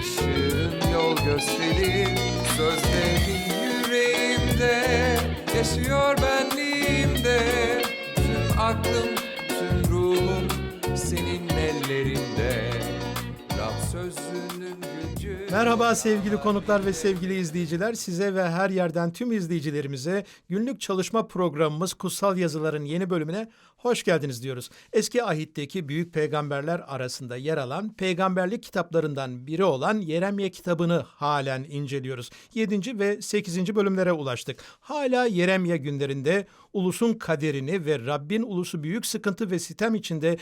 ışığın yol gösterir Sözlerin yüreğimde. Yaşıyor benliğimde. Tüm aklım, tüm ruhum senin ellerinde Merhaba sevgili konuklar ve sevgili izleyiciler. Size ve her yerden tüm izleyicilerimize günlük çalışma programımız Kutsal Yazıların yeni bölümüne hoş geldiniz diyoruz. Eski ahitteki büyük peygamberler arasında yer alan peygamberlik kitaplarından biri olan Yeremye kitabını halen inceliyoruz. 7. ve 8. bölümlere ulaştık. Hala Yeremye günlerinde ulusun kaderini ve Rabbin ulusu büyük sıkıntı ve sitem içinde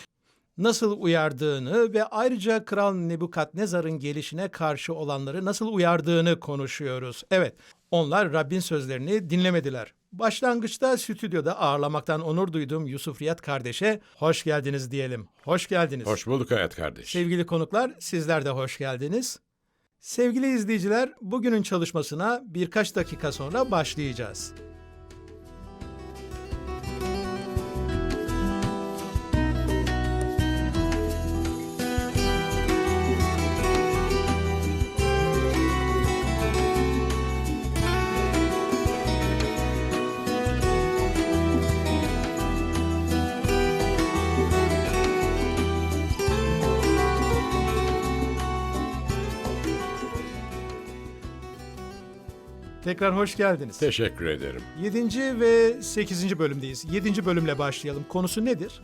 nasıl uyardığını ve ayrıca Kral Nebukadnezar'ın gelişine karşı olanları nasıl uyardığını konuşuyoruz. Evet, onlar Rabbin sözlerini dinlemediler. Başlangıçta stüdyoda ağırlamaktan onur duyduğum Yusuf Riyad kardeşe hoş geldiniz diyelim. Hoş geldiniz. Hoş bulduk hayat kardeş. Sevgili konuklar, sizler de hoş geldiniz. Sevgili izleyiciler, bugünün çalışmasına birkaç dakika sonra başlayacağız. Tekrar hoş geldiniz. Teşekkür ederim. 7. ve 8. bölümdeyiz. 7. bölümle başlayalım. Konusu nedir?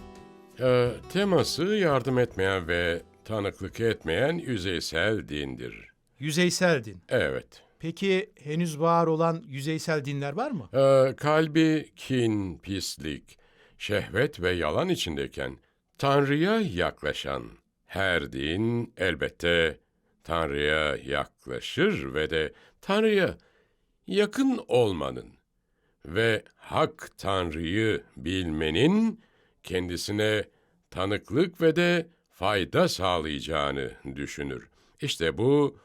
Ee, teması yardım etmeyen ve tanıklık etmeyen yüzeysel dindir. Yüzeysel din. Evet. Peki henüz var olan yüzeysel dinler var mı? Ee, kalbi kin, pislik, şehvet ve yalan içindeyken Tanrı'ya yaklaşan her din elbette Tanrı'ya yaklaşır ve de Tanrı'ya yakın olmanın ve hak Tanrı'yı bilmenin kendisine tanıklık ve de fayda sağlayacağını düşünür. İşte bu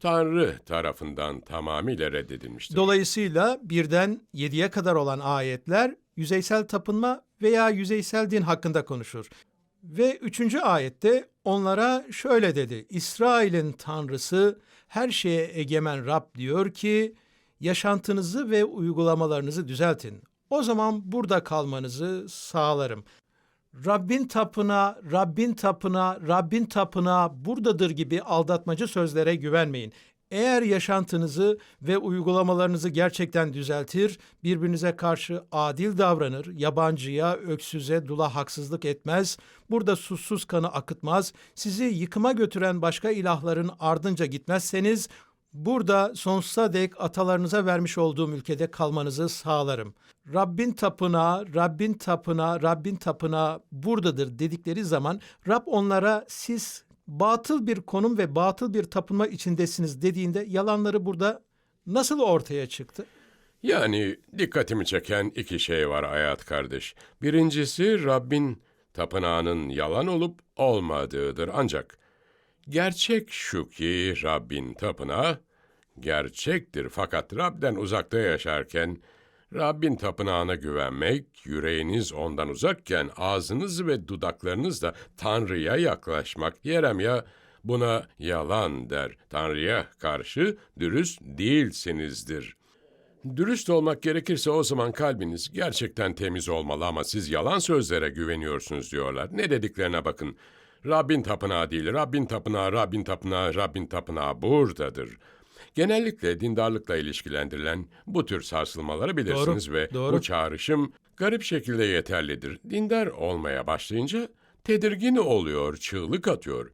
Tanrı tarafından tamamıyla reddedilmiştir. Dolayısıyla birden 7'ye kadar olan ayetler yüzeysel tapınma veya yüzeysel din hakkında konuşur. Ve üçüncü ayette onlara şöyle dedi. İsrail'in Tanrısı her şeye egemen Rab diyor ki yaşantınızı ve uygulamalarınızı düzeltin. O zaman burada kalmanızı sağlarım. Rabbin tapına, Rabbin tapına, Rabbin tapına buradadır gibi aldatmacı sözlere güvenmeyin. Eğer yaşantınızı ve uygulamalarınızı gerçekten düzeltir, birbirinize karşı adil davranır, yabancıya, öksüze, dula haksızlık etmez, burada susuz kanı akıtmaz, sizi yıkıma götüren başka ilahların ardınca gitmezseniz, Burada sonsuza dek atalarınıza vermiş olduğum ülkede kalmanızı sağlarım. Rabbin tapınağı, Rabbin tapınağı, Rabbin tapınağı buradadır dedikleri zaman Rab onlara siz batıl bir konum ve batıl bir tapınma içindesiniz dediğinde yalanları burada nasıl ortaya çıktı? Yani dikkatimi çeken iki şey var hayat kardeş. Birincisi Rabbin tapınağının yalan olup olmadığıdır. Ancak gerçek şu ki Rabbin tapınağı gerçektir. Fakat Rab'den uzakta yaşarken Rabbin tapınağına güvenmek, yüreğiniz ondan uzakken ağzınız ve dudaklarınızla Tanrı'ya yaklaşmak. Yeremya buna yalan der. Tanrı'ya karşı dürüst değilsinizdir. Dürüst olmak gerekirse o zaman kalbiniz gerçekten temiz olmalı ama siz yalan sözlere güveniyorsunuz diyorlar. Ne dediklerine bakın. Rabbin tapınağı değil, Rabbin tapınağı, Rabbin tapınağı, Rabbin tapınağı buradadır. Genellikle dindarlıkla ilişkilendirilen bu tür sarsılmaları bilirsiniz Doğru, ve doğru. bu çağrışım garip şekilde yeterlidir. Dindar olmaya başlayınca tedirgin oluyor, çığlık atıyor.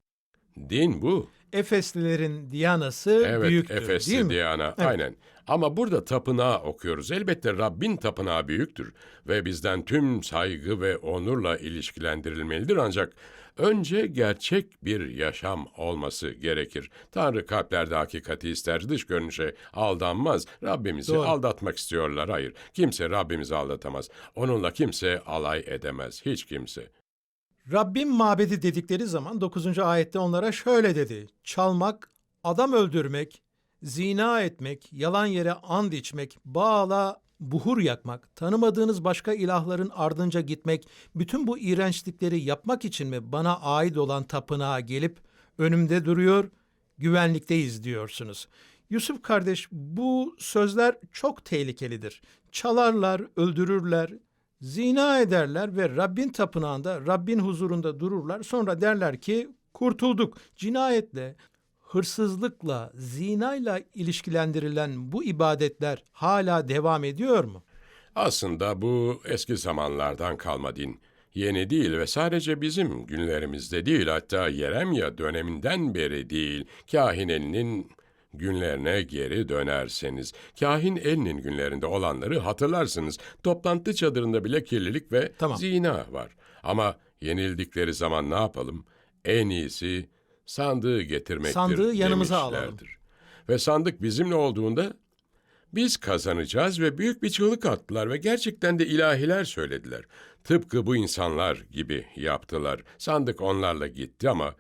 Din bu. Efeslilerin Diyanası Evet, büyüktür Efesli değil mi? Diana, aynen. Ama burada tapınağı okuyoruz. Elbette Rabbin tapınağı büyüktür ve bizden tüm saygı ve onurla ilişkilendirilmelidir ancak önce gerçek bir yaşam olması gerekir. Tanrı kalplerde hakikati ister, dış görünüşe aldanmaz. Rabbimizi Doğru. aldatmak istiyorlar. Hayır, kimse Rabbimizi aldatamaz. Onunla kimse alay edemez, hiç kimse. Rabbim mabedi dedikleri zaman 9. ayette onlara şöyle dedi. Çalmak, adam öldürmek, zina etmek, yalan yere and içmek, bağla buhur yakmak, tanımadığınız başka ilahların ardınca gitmek, bütün bu iğrençlikleri yapmak için mi bana ait olan tapınağa gelip önümde duruyor, güvenlikteyiz diyorsunuz. Yusuf kardeş bu sözler çok tehlikelidir. Çalarlar, öldürürler, Zina ederler ve Rabbin tapınağında, Rabbin huzurunda dururlar. Sonra derler ki kurtulduk. Cinayetle, hırsızlıkla, zinayla ilişkilendirilen bu ibadetler hala devam ediyor mu? Aslında bu eski zamanlardan kalma din. Yeni değil ve sadece bizim günlerimizde değil hatta Yeremya döneminden beri değil. Kahin elinin günlerine geri dönerseniz, kahin elinin günlerinde olanları hatırlarsınız. Toplantı çadırında bile kirlilik ve Tamam. zina var. Ama yenildikleri zaman ne yapalım? En iyisi sandığı getirmektir Sandığı yanımıza alalım. demişlerdir. Ve sandık bizimle olduğunda biz kazanacağız ve büyük bir çığlık attılar ve gerçekten de ilahiler söylediler. Tıpkı bu insanlar gibi yaptılar. Sandık onlarla gitti ama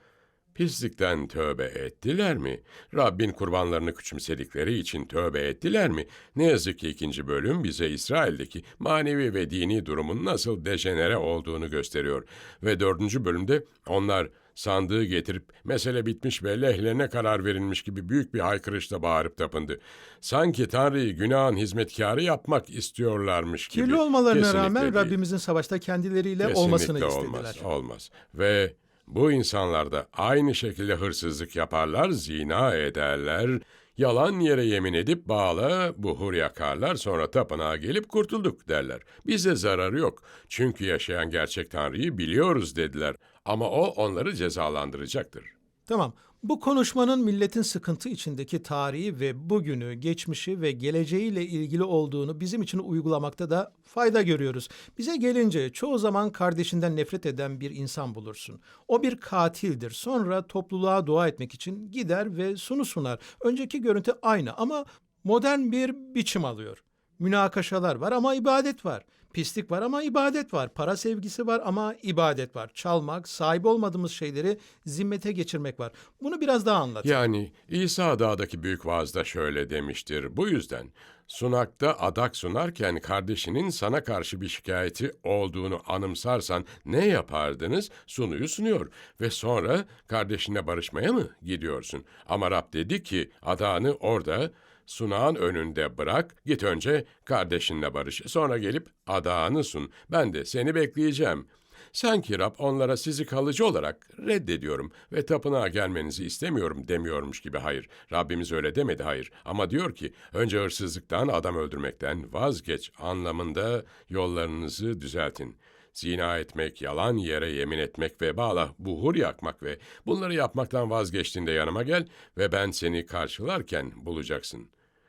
pislikten tövbe ettiler mi? Rabbin kurbanlarını küçümsedikleri için tövbe ettiler mi? Ne yazık ki ikinci bölüm bize İsrail'deki manevi ve dini durumun nasıl dejenere olduğunu gösteriyor. Ve dördüncü bölümde onlar sandığı getirip mesele bitmiş ve lehlerine karar verilmiş gibi büyük bir haykırışla bağırıp tapındı. Sanki Tanrı'yı günahın hizmetkarı yapmak istiyorlarmış gibi. Kirli olmalarına Kesinlikle rağmen değil. Rabbimizin savaşta kendileriyle Kesinlikle olmasını olmaz, istediler. olmaz. Ve bu insanlar da aynı şekilde hırsızlık yaparlar, zina ederler, yalan yere yemin edip bağla, buhur yakarlar, sonra tapınağa gelip kurtulduk derler. Bize zararı yok. Çünkü yaşayan gerçek Tanrı'yı biliyoruz dediler. Ama o onları cezalandıracaktır. Tamam. Bu konuşmanın milletin sıkıntı içindeki tarihi ve bugünü, geçmişi ve geleceğiyle ilgili olduğunu bizim için uygulamakta da fayda görüyoruz. Bize gelince çoğu zaman kardeşinden nefret eden bir insan bulursun. O bir katildir. Sonra topluluğa dua etmek için gider ve sunu sunar. Önceki görüntü aynı ama modern bir biçim alıyor. Münakaşalar var ama ibadet var. Pislik var ama ibadet var. Para sevgisi var ama ibadet var. Çalmak, sahip olmadığımız şeyleri zimmete geçirmek var. Bunu biraz daha anlat. Yani İsa Dağ'daki büyük vaazda şöyle demiştir. Bu yüzden sunakta adak sunarken kardeşinin sana karşı bir şikayeti olduğunu anımsarsan ne yapardınız? Sunuyu sunuyor ve sonra kardeşine barışmaya mı gidiyorsun? Ama Rab dedi ki adağını orada sunağın önünde bırak, git önce kardeşinle barış. Sonra gelip adağını sun. Ben de seni bekleyeceğim. Sanki Rab onlara sizi kalıcı olarak reddediyorum ve tapınağa gelmenizi istemiyorum demiyormuş gibi hayır. Rabbimiz öyle demedi hayır. Ama diyor ki önce hırsızlıktan, adam öldürmekten vazgeç anlamında yollarınızı düzeltin. Zina etmek, yalan yere yemin etmek ve bağla buhur yakmak ve bunları yapmaktan vazgeçtiğinde yanıma gel ve ben seni karşılarken bulacaksın.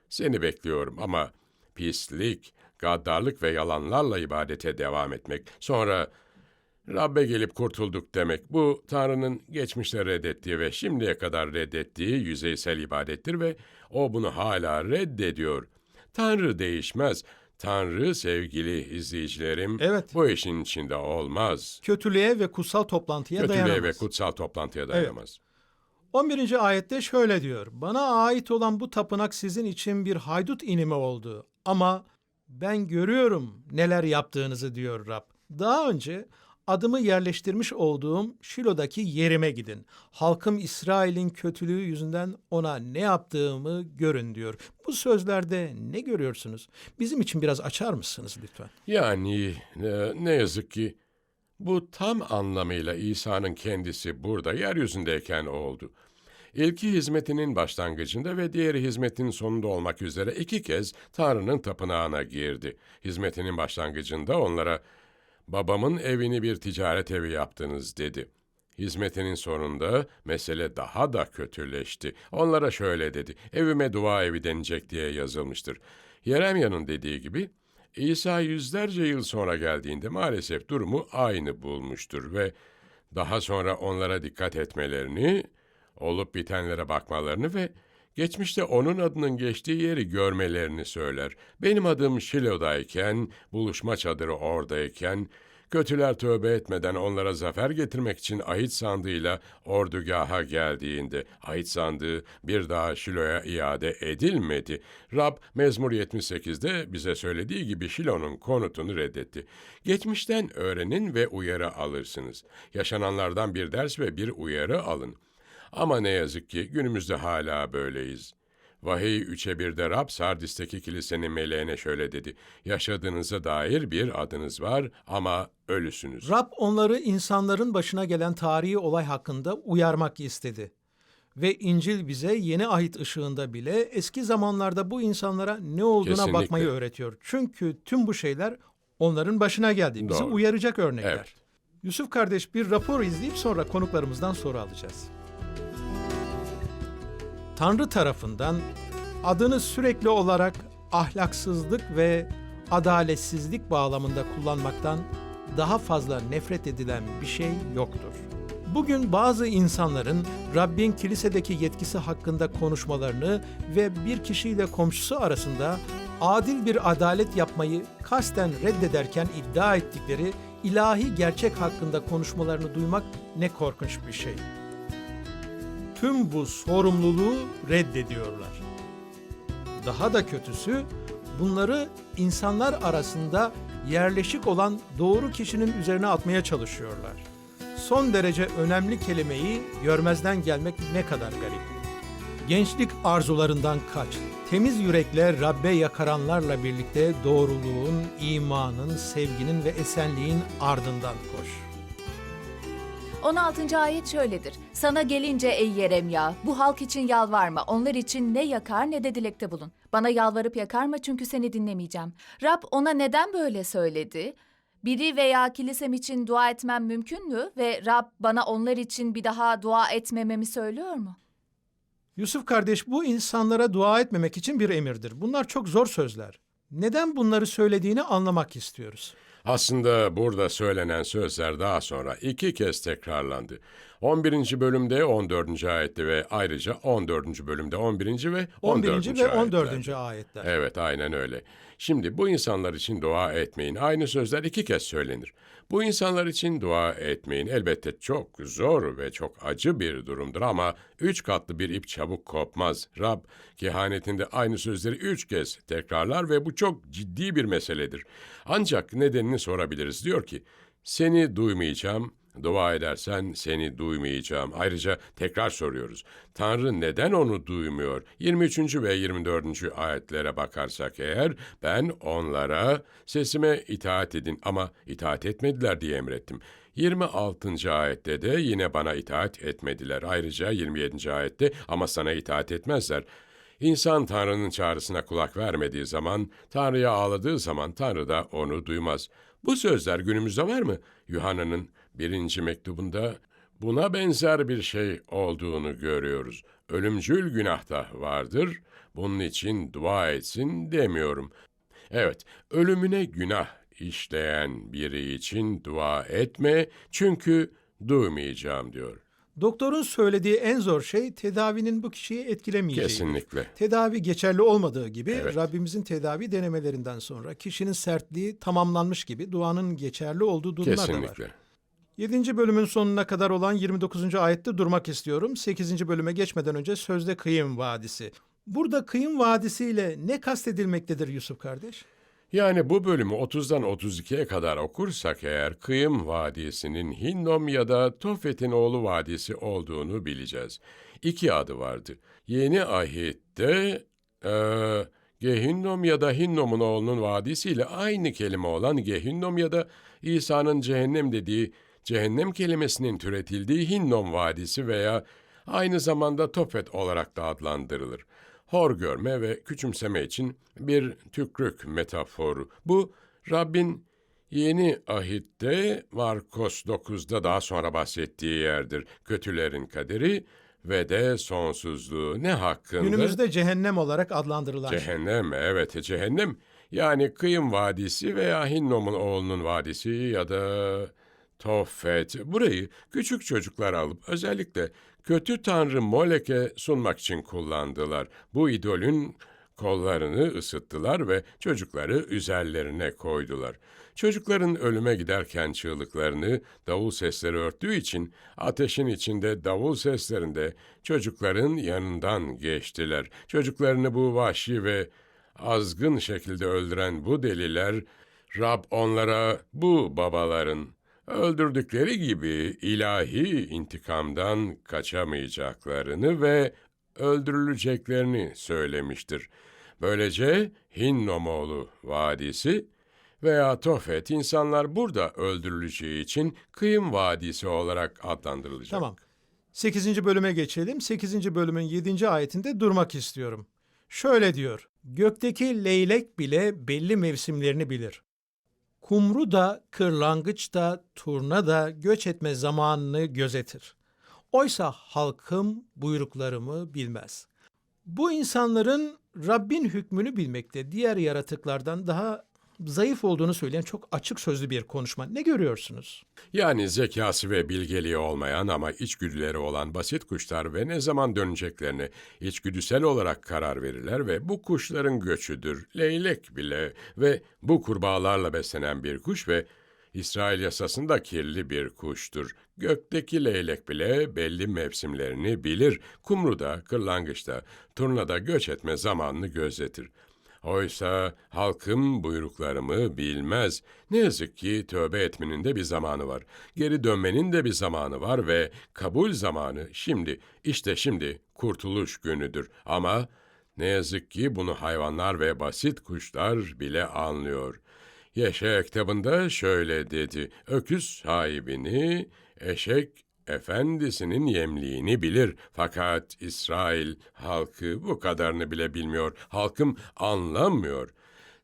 Seni bekliyorum ama pislik, gaddarlık ve yalanlarla ibadete devam etmek, sonra Rabbe gelip kurtulduk demek. Bu Tanrı'nın geçmişte reddettiği ve şimdiye kadar reddettiği yüzeysel ibadettir ve o bunu hala reddediyor. Tanrı değişmez. Tanrı sevgili izleyicilerim Evet. bu işin içinde olmaz. Kötülüğe ve kutsal toplantıya Kötülüğe dayanamaz. ve kutsal toplantıya dayanamaz. 11. ayette şöyle diyor. Bana ait olan bu tapınak sizin için bir haydut inimi oldu. Ama ben görüyorum neler yaptığınızı diyor Rab. Daha önce adımı yerleştirmiş olduğum Şilo'daki yerime gidin. Halkım İsrail'in kötülüğü yüzünden ona ne yaptığımı görün diyor. Bu sözlerde ne görüyorsunuz? Bizim için biraz açar mısınız lütfen? Yani e, ne yazık ki bu tam anlamıyla İsa'nın kendisi burada yeryüzündeyken oldu. İlki hizmetinin başlangıcında ve diğeri hizmetin sonunda olmak üzere iki kez Tanrı'nın tapınağına girdi. Hizmetinin başlangıcında onlara babamın evini bir ticaret evi yaptınız dedi. Hizmetinin sonunda mesele daha da kötüleşti. Onlara şöyle dedi, evime dua evi denecek diye yazılmıştır. Yeremya'nın dediği gibi, İsa yüzlerce yıl sonra geldiğinde maalesef durumu aynı bulmuştur ve daha sonra onlara dikkat etmelerini, olup bitenlere bakmalarını ve geçmişte onun adının geçtiği yeri görmelerini söyler. Benim adım Şilo'dayken, buluşma çadırı oradayken, kötüler tövbe etmeden onlara zafer getirmek için ahit sandığıyla ordugaha geldiğinde, ahit sandığı bir daha Şilo'ya iade edilmedi. Rab Mezmur 78'de bize söylediği gibi Şilo'nun konutunu reddetti. Geçmişten öğrenin ve uyarı alırsınız. Yaşananlardan bir ders ve bir uyarı alın. Ama ne yazık ki günümüzde hala böyleyiz. Vahiy 3'e 1'de Rab Sardis'teki kilisenin meleğine şöyle dedi. Yaşadığınıza dair bir adınız var ama ölüsünüz. Rab onları insanların başına gelen tarihi olay hakkında uyarmak istedi. Ve İncil bize yeni ahit ışığında bile eski zamanlarda bu insanlara ne olduğuna Kesinlikle. bakmayı öğretiyor. Çünkü tüm bu şeyler onların başına geldi. Bizi Doğru. uyaracak örnekler. Evet. Yusuf kardeş bir rapor izleyip sonra konuklarımızdan soru alacağız. Tanrı tarafından adını sürekli olarak ahlaksızlık ve adaletsizlik bağlamında kullanmaktan daha fazla nefret edilen bir şey yoktur. Bugün bazı insanların Rabbin kilisedeki yetkisi hakkında konuşmalarını ve bir kişiyle komşusu arasında adil bir adalet yapmayı kasten reddederken iddia ettikleri ilahi gerçek hakkında konuşmalarını duymak ne korkunç bir şey. Tüm bu sorumluluğu reddediyorlar. Daha da kötüsü bunları insanlar arasında yerleşik olan doğru kişinin üzerine atmaya çalışıyorlar. Son derece önemli kelimeyi görmezden gelmek ne kadar garip. Gençlik arzularından kaç. Temiz yürekle Rabbe yakaranlarla birlikte doğruluğun, imanın, sevginin ve esenliğin ardından koş. 16. ayet şöyledir. Sana gelince ey Yeremya, bu halk için yalvarma. Onlar için ne yakar ne de dilekte bulun. Bana yalvarıp yakarma çünkü seni dinlemeyeceğim. Rab ona neden böyle söyledi? Biri veya kilisem için dua etmem mümkün mü? Ve Rab bana onlar için bir daha dua etmememi söylüyor mu? Yusuf kardeş bu insanlara dua etmemek için bir emirdir. Bunlar çok zor sözler. Neden bunları söylediğini anlamak istiyoruz. Aslında burada söylenen sözler daha sonra iki kez tekrarlandı. 11. bölümde 14. ayette ve ayrıca 14. bölümde 11. ve 14. 11. ve 14. ayetlerde. ayetler. Evet aynen öyle. Şimdi bu insanlar için dua etmeyin. Aynı sözler iki kez söylenir. Bu insanlar için dua etmeyin. Elbette çok zor ve çok acı bir durumdur ama üç katlı bir ip çabuk kopmaz. Rab kehanetinde aynı sözleri üç kez tekrarlar ve bu çok ciddi bir meseledir. Ancak nedenini sorabiliriz. Diyor ki, seni duymayacağım, Dua edersen seni duymayacağım. Ayrıca tekrar soruyoruz. Tanrı neden onu duymuyor? 23. ve 24. ayetlere bakarsak eğer ben onlara sesime itaat edin ama itaat etmediler diye emrettim. 26. ayette de yine bana itaat etmediler. Ayrıca 27. ayette ama sana itaat etmezler. İnsan Tanrı'nın çağrısına kulak vermediği zaman, Tanrı'ya ağladığı zaman Tanrı da onu duymaz. Bu sözler günümüzde var mı? Yuhanna'nın birinci mektubunda buna benzer bir şey olduğunu görüyoruz. Ölümcül günah da vardır. Bunun için dua etsin demiyorum. Evet, ölümüne günah işleyen biri için dua etme çünkü duymayacağım diyor. Doktorun söylediği en zor şey tedavinin bu kişiyi etkilemeyeceği. Kesinlikle. Tedavi geçerli olmadığı gibi Evet. Rabbimizin tedavi denemelerinden sonra kişinin sertliği tamamlanmış gibi duanın geçerli olduğu durumlar da var. Kesinlikle. 7. bölümün sonuna kadar olan 29. ayette durmak istiyorum. 8. bölüme geçmeden önce sözde Kıyım Vadisi. Burada Kıyım Vadisi ile ne kastedilmektedir Yusuf kardeş? Yani bu bölümü 30'dan 32'ye kadar okursak eğer Kıyım Vadisi'nin Hinnom ya da Tofet'in oğlu vadisi olduğunu bileceğiz. İki adı vardı. Yeni ahitte eee Gehinnom ya da Hinnom'un oğlunun vadisiyle aynı kelime olan Gehinnom ya da İsa'nın cehennem dediği cehennem kelimesinin türetildiği Hinnom Vadisi veya aynı zamanda Tofet olarak da adlandırılır. Hor görme ve küçümseme için bir tükrük metaforu. Bu Rabbin Yeni ahitte Markos 9'da daha sonra bahsettiği yerdir. Kötülerin kaderi ve de sonsuzluğu. Ne hakkında? Günümüzde cehennem olarak adlandırılan şey. Cehennem, evet cehennem. Yani Kıyım Vadisi veya Hinnom'un oğlunun vadisi ya da Toffet. Burayı küçük çocuklar alıp özellikle kötü tanrı Molek'e sunmak için kullandılar. Bu idolün kollarını ısıttılar ve çocukları üzerlerine koydular. Çocukların ölüme giderken çığlıklarını davul sesleri örttüğü için ateşin içinde davul seslerinde çocukların yanından geçtiler. Çocuklarını bu vahşi ve azgın şekilde öldüren bu deliler, Rab onlara bu babaların öldürdükleri gibi ilahi intikamdan kaçamayacaklarını ve öldürüleceklerini söylemiştir. Böylece Hinnomoğlu Vadisi veya Tofet insanlar burada öldürüleceği için Kıyım Vadisi olarak adlandırılacak. Tamam. 8. bölüme geçelim. 8. bölümün 7. ayetinde durmak istiyorum. Şöyle diyor. Gökteki leylek bile belli mevsimlerini bilir. Kumru da, kırlangıç da, turna da göç etme zamanını gözetir. Oysa halkım buyruklarımı bilmez. Bu insanların Rabbin hükmünü bilmekte diğer yaratıklardan daha zayıf olduğunu söyleyen çok açık sözlü bir konuşma. Ne görüyorsunuz? Yani zekası ve bilgeliği olmayan ama içgüdüleri olan basit kuşlar ve ne zaman döneceklerini içgüdüsel olarak karar verirler ve bu kuşların göçüdür. Leylek bile ve bu kurbağalarla beslenen bir kuş ve İsrail yasasında kirli bir kuştur. Gökteki leylek bile belli mevsimlerini bilir. Kumruda, kırlangıçta, turnada göç etme zamanını gözetir. Oysa halkım buyruklarımı bilmez. Ne yazık ki tövbe etmenin de bir zamanı var. Geri dönmenin de bir zamanı var ve kabul zamanı şimdi, işte şimdi kurtuluş günüdür. Ama ne yazık ki bunu hayvanlar ve basit kuşlar bile anlıyor. Yaşaya kitabında şöyle dedi. Öküz sahibini, eşek efendisinin yemliğini bilir. Fakat İsrail halkı bu kadarını bile bilmiyor. Halkım anlamıyor.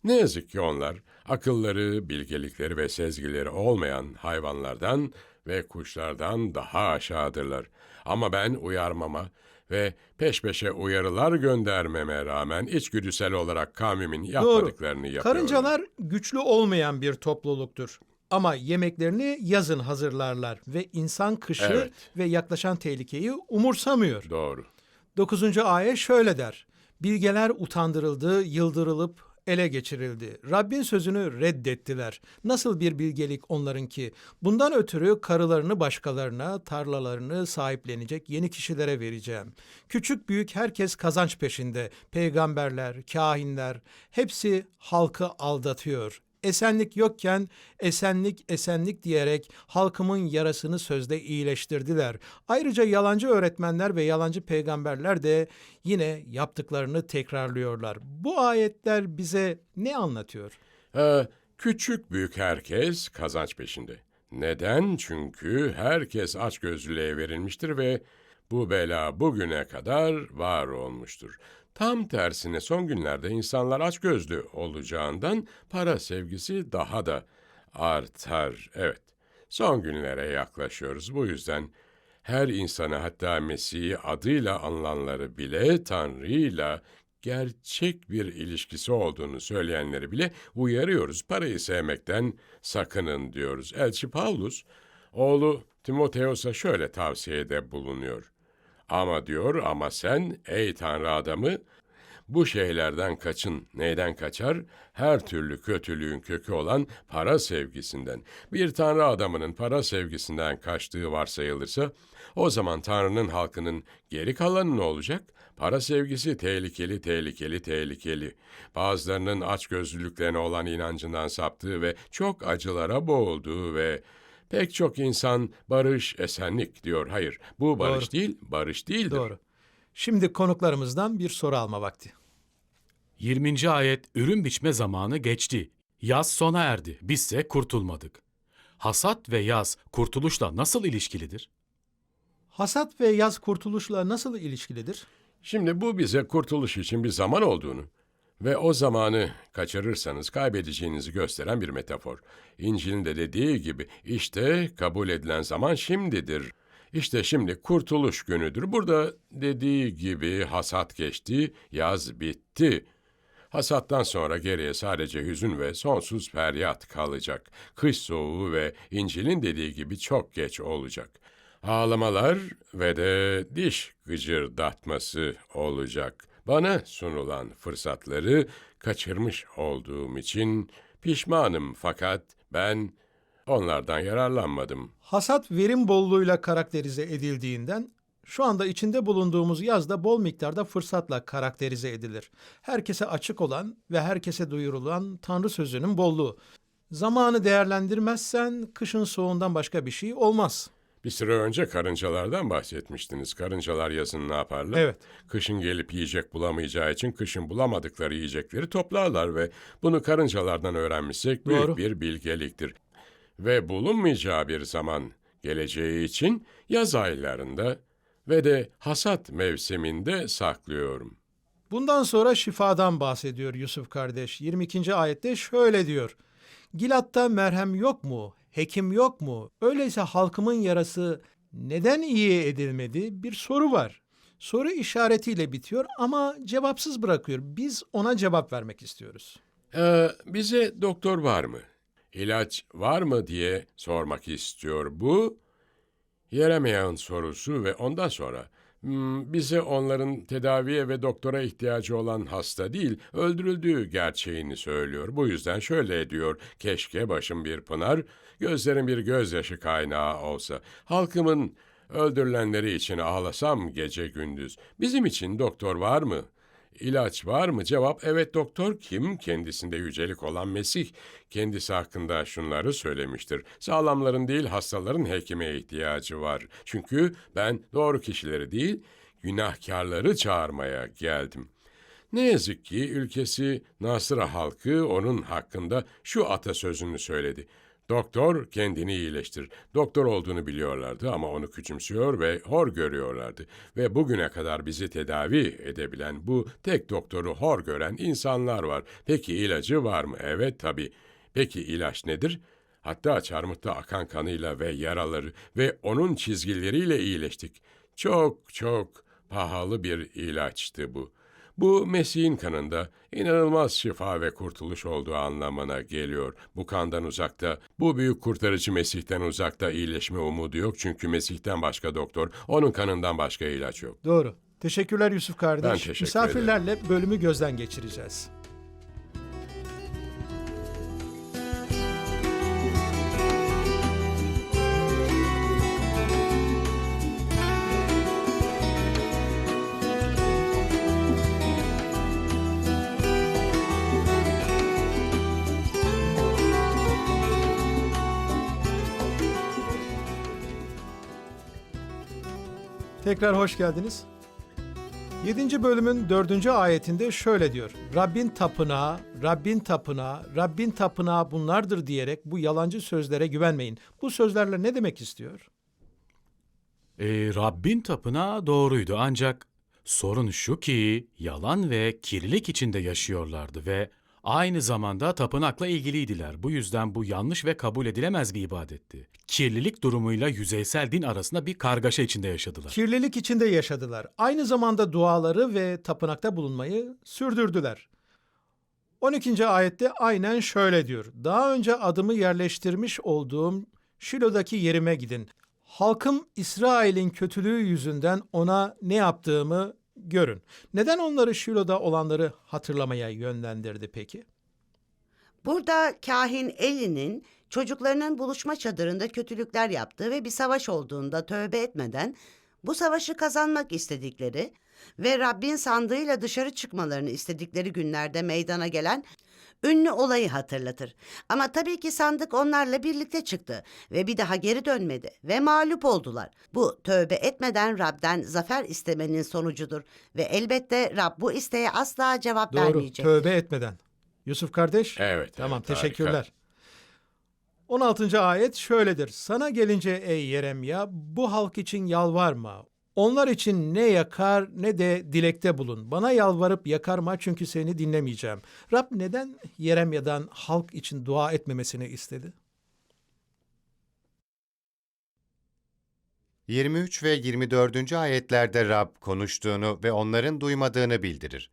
Ne yazık ki onlar akılları, bilgelikleri ve sezgileri olmayan hayvanlardan ve kuşlardan daha aşağıdırlar. Ama ben uyarmama ve peş peşe uyarılar göndermeme rağmen içgüdüsel olarak kavmimin yapmadıklarını yapıyorum. Karıncalar güçlü olmayan bir topluluktur. Ama yemeklerini yazın hazırlarlar ve insan kışı Evet. ve yaklaşan tehlikeyi umursamıyor. Doğru. 9. ayet şöyle der. Bilgeler utandırıldı, yıldırılıp ele geçirildi. Rabbin sözünü reddettiler. Nasıl bir bilgelik onlarınki? Bundan ötürü karılarını başkalarına, tarlalarını sahiplenecek yeni kişilere vereceğim. Küçük büyük herkes kazanç peşinde. Peygamberler, kahinler hepsi halkı aldatıyor. Esenlik yokken esenlik esenlik diyerek halkımın yarasını sözde iyileştirdiler. Ayrıca yalancı öğretmenler ve yalancı peygamberler de yine yaptıklarını tekrarlıyorlar. Bu ayetler bize ne anlatıyor? Ee, küçük büyük herkes kazanç peşinde. Neden? Çünkü herkes açgözlülüğe verilmiştir ve bu bela bugüne kadar var olmuştur. Tam tersine son günlerde insanlar açgözlü olacağından para sevgisi daha da artar. Evet, son günlere yaklaşıyoruz. Bu yüzden her insanı hatta Mesih'i adıyla anılanları bile Tanrı'yla gerçek bir ilişkisi olduğunu söyleyenleri bile uyarıyoruz. Parayı sevmekten sakının diyoruz. Elçi Paulus, oğlu Timoteos'a şöyle tavsiyede bulunuyor. Ama diyor ama sen ey Tanrı adamı bu şeylerden kaçın. Neyden kaçar? Her türlü kötülüğün kökü olan para sevgisinden. Bir Tanrı adamının para sevgisinden kaçtığı varsayılırsa, o zaman Tanrı'nın halkının geri kalanı ne olacak? Para sevgisi tehlikeli, tehlikeli, tehlikeli. Bazılarının açgözlülüklerine olan inancından saptığı ve çok acılara boğulduğu ve pek çok insan barış, esenlik diyor. Hayır, bu barış Doğru. değil, barış değildir. Doğru. Şimdi konuklarımızdan bir soru alma vakti. 20. ayet ürün biçme zamanı geçti. Yaz sona erdi. Bizse kurtulmadık. Hasat ve yaz kurtuluşla nasıl ilişkilidir? Hasat ve yaz kurtuluşla nasıl ilişkilidir? Şimdi bu bize kurtuluş için bir zaman olduğunu Ve o zamanı kaçırırsanız kaybedeceğinizi gösteren bir metafor. İncil'in de dediği gibi işte kabul edilen zaman şimdidir. İşte şimdi kurtuluş günüdür. Burada dediği gibi hasat geçti, yaz bitti. Hasattan sonra geriye sadece hüzün ve sonsuz feryat kalacak. Kış soğuğu ve İncil'in dediği gibi çok geç olacak. Ağlamalar ve de diş gıcırdatması olacak. Bana sunulan fırsatları kaçırmış olduğum için pişmanım fakat ben onlardan yararlanmadım. Hasat verim bolluğuyla karakterize edildiğinden şu anda içinde bulunduğumuz yazda bol miktarda fırsatla karakterize edilir. Herkese açık olan ve herkese duyurulan Tanrı sözünün bolluğu. Zamanı değerlendirmezsen kışın soğuğundan başka bir şey olmaz. Bir süre önce karıncalardan bahsetmiştiniz. Karıncalar yazın ne yaparlar? Evet. Kışın gelip yiyecek bulamayacağı için kışın bulamadıkları yiyecekleri toplarlar ve bunu karıncalardan öğrenmişsek büyük Doğru. bir bilgeliktir. Ve bulunmayacağı bir zaman geleceği için yaz aylarında ve de hasat mevsiminde saklıyorum. Bundan sonra şifadan bahsediyor Yusuf kardeş. 22. ayette şöyle diyor. Gilat'ta merhem yok mu? Hekim yok mu? Öyleyse halkımın yarası neden iyi edilmedi? Bir soru var. Soru işaretiyle bitiyor ama cevapsız bırakıyor. Biz ona cevap vermek istiyoruz. Ee, bize doktor var mı? İlaç var mı diye sormak istiyor bu. Yeremeyen sorusu ve ondan sonra "Hmm, bize onların tedaviye ve doktora ihtiyacı olan hasta değil, öldürüldüğü gerçeğini söylüyor. Bu yüzden şöyle diyor, keşke başım bir pınar, gözlerim bir gözyaşı kaynağı olsa. Halkımın öldürülenleri için ağlasam gece gündüz. Bizim için doktor var mı?'' İlaç var mı? Cevap evet doktor kim? Kendisinde yücelik olan Mesih. Kendisi hakkında şunları söylemiştir. Sağlamların değil hastaların hekime ihtiyacı var. Çünkü ben doğru kişileri değil günahkarları çağırmaya geldim. Ne yazık ki ülkesi Nasıra halkı onun hakkında şu atasözünü söyledi. Doktor kendini iyileştir. Doktor olduğunu biliyorlardı ama onu küçümsüyor ve hor görüyorlardı. Ve bugüne kadar bizi tedavi edebilen bu tek doktoru hor gören insanlar var. Peki ilacı var mı? Evet tabii. Peki ilaç nedir? Hatta çarmıhta akan kanıyla ve yaraları ve onun çizgileriyle iyileştik. Çok çok pahalı bir ilaçtı bu. Bu Mesih'in kanında inanılmaz şifa ve kurtuluş olduğu anlamına geliyor. Bu kandan uzakta, bu büyük kurtarıcı Mesih'ten uzakta iyileşme umudu yok çünkü Mesih'ten başka doktor, onun kanından başka ilaç yok. Doğru. Teşekkürler Yusuf kardeş. Ben teşekkür Misafirlerle bölümü gözden geçireceğiz. Tekrar hoş geldiniz. 7. bölümün 4. ayetinde şöyle diyor. Rabbin tapınağı, Rabbin tapınağı, Rabbin tapınağı bunlardır diyerek bu yalancı sözlere güvenmeyin. Bu sözlerle ne demek istiyor? E, Rabbin tapınağı doğruydu ancak sorun şu ki yalan ve kirlilik içinde yaşıyorlardı ve aynı zamanda tapınakla ilgiliydiler. Bu yüzden bu yanlış ve kabul edilemez bir ibadetti. Kirlilik durumuyla yüzeysel din arasında bir kargaşa içinde yaşadılar. Kirlilik içinde yaşadılar. Aynı zamanda duaları ve tapınakta bulunmayı sürdürdüler. 12. ayette aynen şöyle diyor. Daha önce adımı yerleştirmiş olduğum Şilo'daki yerime gidin. Halkım İsrail'in kötülüğü yüzünden ona ne yaptığımı görün. Neden onları Şilo'da olanları hatırlamaya yönlendirdi peki? Burada kahin Eli'nin çocuklarının buluşma çadırında kötülükler yaptığı ve bir savaş olduğunda tövbe etmeden bu savaşı kazanmak istedikleri ve Rabbin sandığıyla dışarı çıkmalarını istedikleri günlerde meydana gelen ünlü olayı hatırlatır. Ama tabii ki sandık onlarla birlikte çıktı ve bir daha geri dönmedi ve mağlup oldular. Bu tövbe etmeden Rab'den zafer istemenin sonucudur ve elbette Rab bu isteğe asla cevap Doğru, vermeyecek. tövbe etmeden. Yusuf kardeş? Evet, Tamam, evet, teşekkürler. harika. 16. ayet şöyledir. Sana gelince ey Yeremya bu halk için yalvarma. Onlar için ne yakar ne de dilekte bulun. Bana yalvarıp yakarma çünkü seni dinlemeyeceğim. Rab neden Yeremya'dan halk için dua etmemesini istedi? 23 ve 24. ayetlerde Rab konuştuğunu ve onların duymadığını bildirir.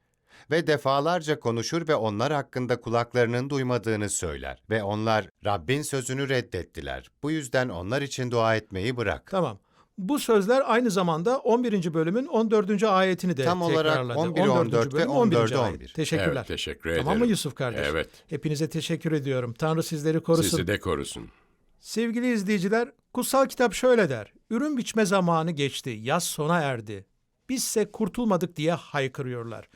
Ve defalarca konuşur ve onlar hakkında kulaklarının duymadığını söyler. Ve onlar Rabbin sözünü reddettiler. Bu yüzden onlar için dua etmeyi bırak. Tamam. Bu sözler aynı zamanda 11. bölümün 14. ayetini de Tam olarak tekrarladı. 11, 14 ve bölüm, 11. 14, ayet. 11. Teşekkürler. Evet, teşekkür ederim. Tamam mı Yusuf kardeş? Evet. Hepinize teşekkür ediyorum. Tanrı sizleri korusun. Sizi de korusun. Sevgili izleyiciler, kutsal kitap şöyle der. Ürün biçme zamanı geçti, yaz sona erdi. Bizse kurtulmadık diye haykırıyorlar.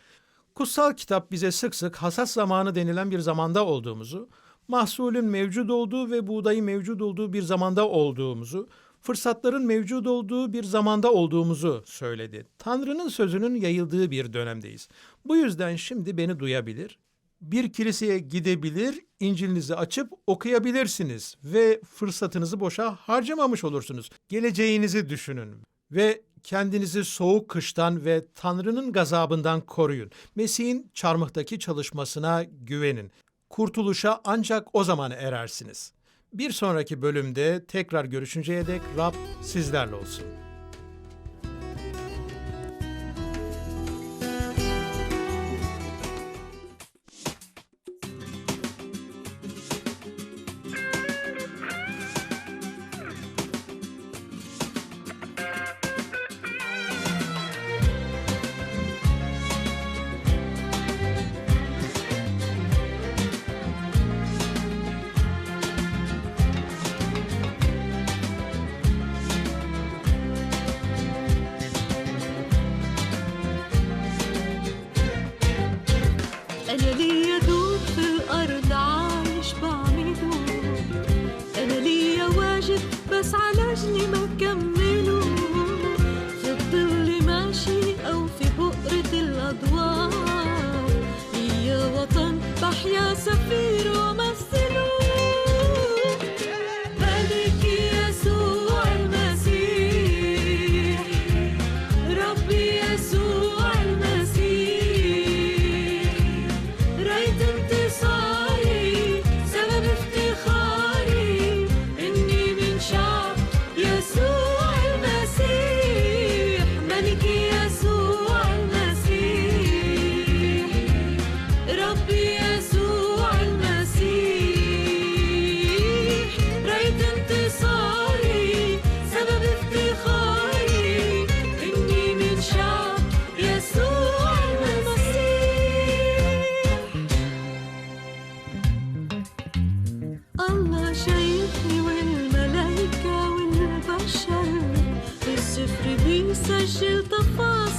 Kutsal kitap bize sık sık hasat zamanı denilen bir zamanda olduğumuzu, mahsulün mevcut olduğu ve buğdayın mevcut olduğu bir zamanda olduğumuzu, fırsatların mevcut olduğu bir zamanda olduğumuzu söyledi. Tanrı'nın sözünün yayıldığı bir dönemdeyiz. Bu yüzden şimdi beni duyabilir, bir kiliseye gidebilir, İncil'inizi açıp okuyabilirsiniz ve fırsatınızı boşa harcamamış olursunuz. Geleceğinizi düşünün ve kendinizi soğuk kıştan ve Tanrı'nın gazabından koruyun. Mesih'in çarmıhtaki çalışmasına güvenin. Kurtuluşa ancak o zaman erersiniz. Bir sonraki bölümde tekrar görüşünceye dek Rab sizlerle olsun.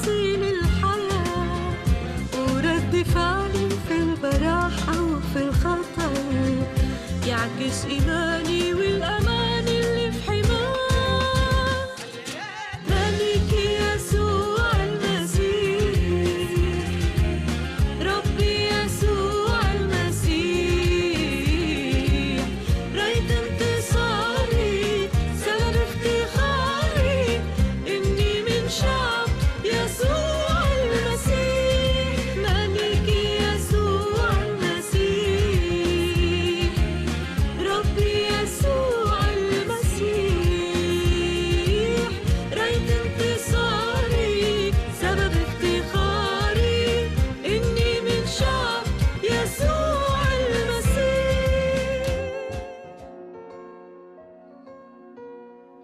تفاصيل الحياة ورد فعلي في البراحة وفي الخطر يعكس إيماني والأمان.